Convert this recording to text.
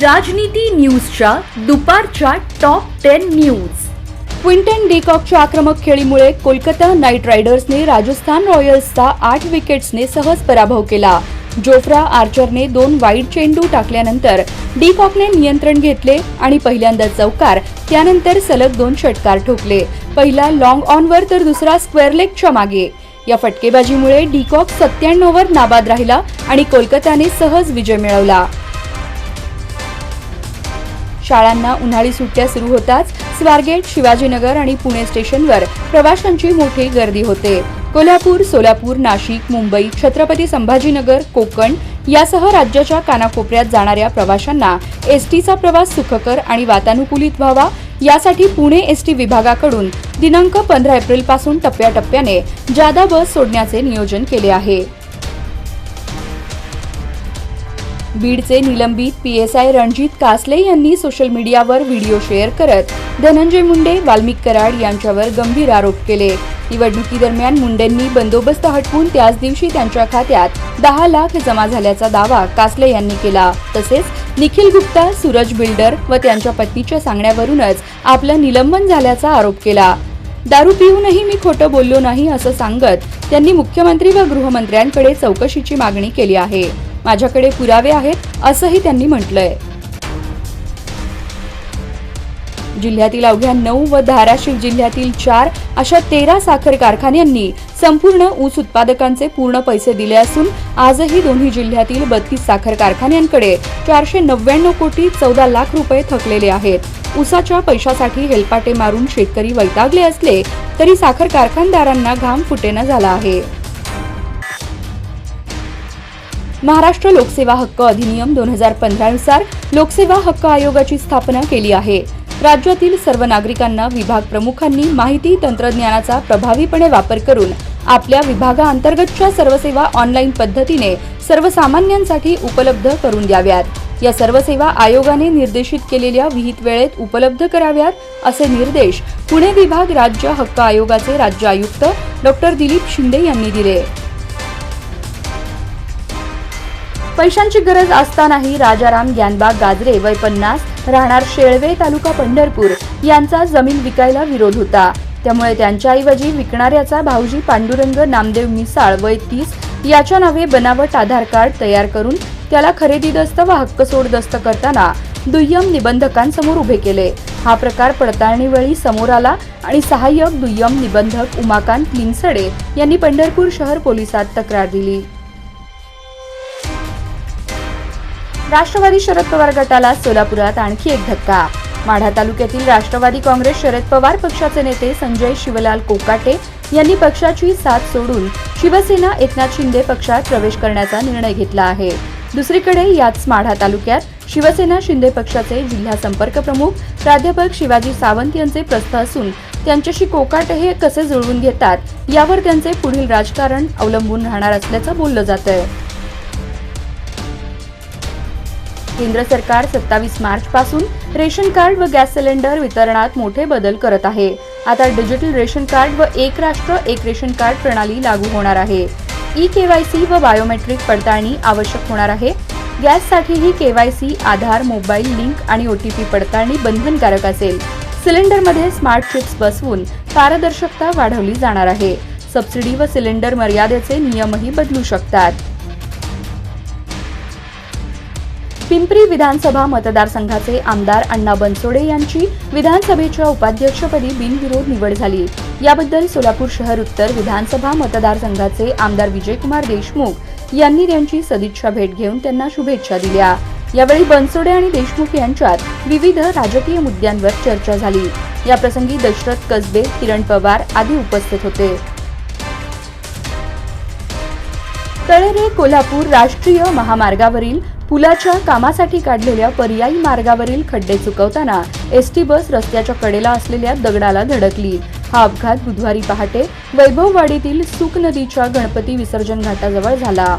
राजनीती न्यूजच्या दुपारच्या टॉप टेन न्यूज. क्विंटन डीकॉकच्या आक्रमक खेळीमुळे कोलकाता नाईट रायडर्सने राजस्थान रॉयल्सचा आठ विकेट्सने सहज पराभव केला. जोफ्रा आर्चरने दोन वाईड चेंडू टाकल्यानंतर डीकॉकने नियंत्रण घेतले आणि पहिल्यांदा चौकार त्यानंतर सलग दोन षटकार ठोकले. पहिला लॉंग ऑनवर तर दुसरा स्क्वेअर लेगच्या मागे. या फटकेबाजीमुळे डीकॉक सत्त्याण्णववर नाबाद राहिला आणि कोलकाताने सहज विजय मिळवला. शाळांना उन्हाळी सुट्ट्या सुरू होताच स्वारगेट शिवाजीनगर आणि पुणे स्टेशनवर प्रवाशांची मोठी गर्दी होते. कोल्हापूर सोलापूर नाशिक मुंबई छत्रपती संभाजीनगर कोकण यासह राज्याच्या कानाकोपऱ्यात जाणाऱ्या प्रवाशांना एसटीचा प्रवास सुखकर आणि वातानुकूलित व्हावा यासाठी पुणे एसटी विभागाकडून दिनांक पंधरा एप्रिलपासून टप्प्याटप्प्याने जादा बस सोडण्याचे नियोजन केले आहे. बीडचे निलंबित पीएसआय रणजित कासले यांनी सोशल मीडियावर व्हिडिओ शेअर करत धनंजय मुंडे वाल्मिक कराड यांच्यावर गंभीर आरोप केले. निवडणुकीदरम्यान मुंडेंनी बंदोबस्त हटवून त्याच दिवशी त्यांच्या खात्यात दहा लाख जमा झाल्याचा दावा कासले यांनी केला. तसेच निखिल गुप्ता सूरज बिल्डर व त्यांच्या पत्नीच्या सांगण्यावरूनच आपलं निलंबन झाल्याचा आरोप केला. दारू पिऊनही मी खोटं बोललो नाही असं सांगत त्यांनी मुख्यमंत्री व गृहमंत्र्यांकडे चौकशीची मागणी केली आहे. माझ्याकडे पुरावे आहेत असंही त्यांनी म्हटलंय. जिल्ह्यातील अवघ्या नऊ व धाराशिव जिल्ह्यातील चार अशा तेरा साखर कारखान्यांनी संपूर्ण ऊस उत्पादकांचे पूर्ण पैसे दिले असून आजही दोन्ही जिल्ह्यातील बत्तीस साखर कारखान्यांकडे चारशे नव्याण्णव कोटी चौदा लाख रुपये थकलेले आहेत. ऊसाच्या पैशासाठी हेलपाटे मारून शेतकरी वैतागले असले तरी साखर कारखानदारांना घाम फुटेना झाला आहे. महाराष्ट्र लोकसेवा हक्क अधिनियम दोन हजार पंधरानुसार लोकसेवा हक्क आयोगाची स्थापना केली आहे. राज्यातील सर्व नागरिकांना विभाग प्रमुखांनी माहिती तंत्रज्ञानाचा प्रभावीपणे वापर करून आपल्या विभागाअंतर्गतच्या सर्व सेवा ऑनलाईन पद्धतीने सर्वसामान्यांसाठी उपलब्ध करून द्याव्यात. या सर्व सेवा आयोगाने निर्देशित केलेल्या विहित वेळेत उपलब्ध कराव्यात असे निर्देश पुणे विभाग राज्य हक्क आयोगाचे राज्य आयुक्त डॉक्टर दिलीप शिंदे यांनी दिले. पैशांची गरज असतानाही राजाराम ज्ञानबाग गाजरे वय पन्नास राहणार शेळवे तालुका पंढरपूर यांचा जमीन विकायला विरोध होता. त्यामुळे त्यांच्याऐवजी विकणाऱ्याचा भाऊजी पांडुरंग नामदेव मिसाळ वय तीस याच्या नावे बनावट आधार कार्ड तयार करून त्याला खरेदी दस्त व हक्क सोड दस्त करताना दुय्यम निबंधकांसमोर उभे केले. हा प्रकार पडताळणीवेळी समोर आला आणि सहाय्यक दुय्यम निबंधक उमाकांत लिंगसडे यांनी पंढरपूर शहर पोलिसात तक्रार दिली. राष्ट्रवादी शरद पवार गटाला सोलापुरात आणखी एक धक्का. माढा तालुक्यातील राष्ट्रवादी काँग्रेस शरद पवार पक्षाचे नेते संजय शिवलाल कोकाटे यांनी पक्षाची साथ सोडून शिवसेना एकनाथ शिंदे पक्षात प्रवेश करण्याचा निर्णय घेतला आहे. दुसरीकडे याच माढा तालुक्यात शिवसेना शिंदे पक्षाचे जिल्हा संपर्क प्रमुख प्राध्यापक शिवाजी सावंत यांचे प्रस्थ असून त्यांच्याशी कोकाटे हे कसे जुळवून घेतात यावर त्यांचे पुढील राजकारण अवलंबून राहणार असल्याचं बोललं जात आहे केंद्र सरकार सत्तावीस मार्च पासून रेशन कार्ड व गॅस सिलेंडर वितरणात मोठे बदल करत आहे. आता डिजिटल रेशन कार्ड व एक राष्ट्र एक रेशन कार्ड प्रणाली लागू होणार आहे. ई केवायसी व बायोमेट्रिक पडताळणी आवश्यक होणार आहे. गॅससाठीही केवायसी आधार मोबाईल लिंक आणि ओटीपी पडताळणी बंधनकारक असेल. सिलेंडरमध्ये स्मार्ट चिप्स बसवून पारदर्शकता वाढवली जाणार आहे. सबसिडी व सिलेंडर मर्यादेचे नियमही बदलू शकतात. पिंपरी विधानसभा मतदारसंघाचे आमदार अण्णा बनसोडे यांची विधानसभेच्या उपाध्यक्षपदी बिनविरोध निवड झाली. याबद्दल सोलापूर शहर उत्तर विधानसभा मतदारसंघाचे आमदार विजयकुमार देशमुख यांनी त्यांची सदिच्छा भेट घेऊन त्यांना शुभेच्छा दिल्या. यावेळी बनसोडे आणि देशमुख यांच्यात विविध राजकीय मुद्द्यांवर चर्चा झाली. याप्रसंगी दशरथ कसबे किरण पवार आदी उपस्थित होते. तळेरे कोल्हापूर राष्ट्रीय महामार्गावरील पुलाच्या कामासाठी काढलेल्या पर्यायी मार्गावरील खड्डे चुकवताना एसटी बस रस्त्याच्या कडेला असलेल्या दगडाला धडकली. हा अपघात बुधवारी पहाटे वैभववाडीतील सुख नदीच्या गणपती विसर्जन घाटाजवळ झाला.